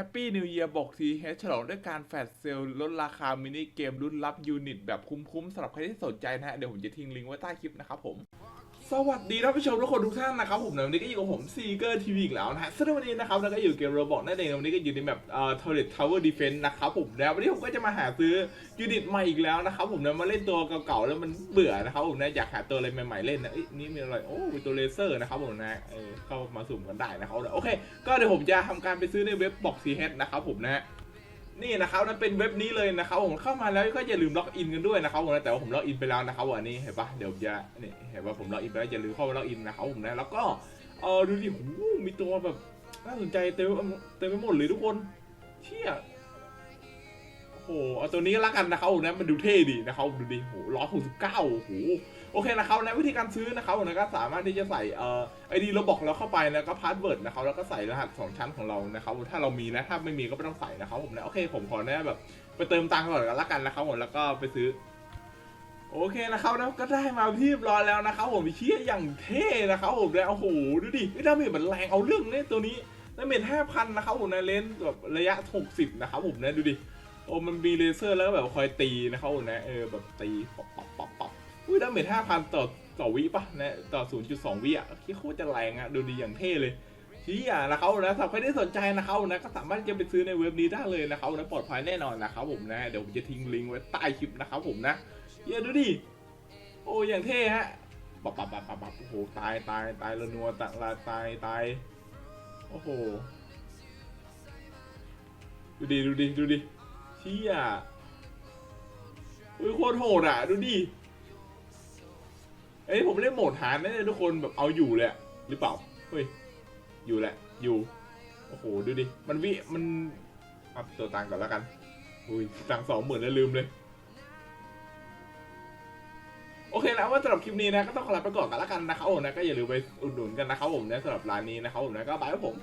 Happy New Year บอกทีเฮฉลองด้วยการแฟดเซลลลดราคามินิเกมรุ่นรับยูนิตแบบคุ้มๆสำหรับใครที่สนใจนะฮะ เดี๋ยวผมจะทิ้งลิงก์ไว้ใต้คลิปนะครับผม สวัสดีท่านผู้ชมทุกคนทุกท่านนะครับผมนะวันนี้ก็อยู่กับผมซีเกอร์ทีวีอีกแล้วนะฮะซึ่งวันนี้นะครับเราก็อยู่เกมโรบอกนั่นเองวันนี้ก็อยู่ในแบบเอ่อ Turret Tower Defense นซ์นะครับผมนะวันนี้ผมก็จะมาหาซื้อยูนิตใหม่อีกแล้วนะครับผมนะมาเล่นตัวเก่าๆแล้วมันเบื่อนะครับผมนะอยากหาตัวอะไรใหม่ๆเล่นนะเอ้นี่มีอะไรโอ้ตัวเลเซอร์นะครับผมนะเออเข้ามาสุ่มกันได้นะครับโอเค ก็เดี๋ยวผมจะทำการไปซื้อในเว็บบ็อกซีเฮดนะครับผมนะฮะ นี่นะครับนั่นเป็นเว็บนี้เลยนะครับผมเข้ามาแล้วก็อย่าลืมล็อกอินกันด้วยนะครับผมแต่ว่าผมล็อกอินไปแล้วนะครับวันนี้เห็นปะเดี๋ยวจะนี่เห็นว่าผมล็อกอินไปแล้วอย่าลืมเข้าไปล็อกอินนะครับผมนะแล้วก็เออดูดิโหมีตัวแบบน่าสนใจเต็มเต็มไปหมดเลยทุกคนเชี่ย โอ้โหเอาตัวนี้ก็แล้วกันนะครับผมนะมันดูเท่ดีนะครับดูดิโหร้อยหกสิบเก้าโอ้โหโอเคนะครับในวิธีการซื้อนะครับผมนะก็สามารถที่จะใส่เอ่อไอดีเราบอกเราเข้าไปแล้วก็พาสเวิร์ดนะครับแล้วก็ใส่รหัสสองชั้นของเรานะครับถ้าเรามีนะถ้าไม่มีก็ไม่ต้องใส่นะครับผมนะโอเคผมขอแนะแบบไปเติมตังค์ก่อนกันละกันนะครับผมแล้วก็ไปซื้อโอเคนะครับแล้วก็ได้มาที่เรียบร้อยแล้วนะครับผมเชี่ยอย่างเท่นะครับผมแล้วโอ้โหดูดิดาเมจมันแรงเอาเรื่องเนี่ยตัวนี้ดาเมจห้าพันนะครับผมในเลนส์แบบระยะหกสิบนะครับผมนะดูดิ โอ้มันมีเลเซอร์แล้วก็แบบคอยตีนะครับนะเออแบบตีป๊อปป๊อปป๊อปป๊อปอุ้ยดาเมจห้าพันต่อต่อวิป่ะนะต่อศูนย์จุดสองวิอะคิดโคตรจะแรงอะดูดีอย่างเท่เลยชี้อะนะครับนะสำหรับใครที่สนใจนะครับนะก็สามารถจะไปซื้อในเว็บนี้ได้เลยนะครับนะปลอดภัยแน่นอนนะครับผมนะเดี๋ยวผมจะทิ้งลิงก์ไว้ใต้คลิปนะครับผมนะเฮียดูดิโอ้อย่างเท่ฮะปับปับปับปับปับโอ้โหตายตายตายละนัวตายตายตายตายโอ้โหดูดิดูดิดูดิ ชี่ยอุ้ยโคตรโหดอะ ดูดิ เอ้ยผมเล่นโหมดหาร์ดนะเนี่ยทุกคนแบบเอาอยู่เลยอะหรือเปล่า เฮ้ย อยู่แหละ อยู่ โอ้โห ดูดิ มันวิ มันอัพตัวตังก่อนแล้วกัน อุ้ยตังสองหมื่นแล้วลืมเลย โอเคนะว่าสำหรับคลิปนี้นะ ก็ต้องขอลาไปก่อนกันแล้วกันนะครับผมนะ ก็อย่าลืมไปอุดหนุนกันนะครับผมนะสำหรับร้านนี้นะครับผมนะ ก็บายครับผม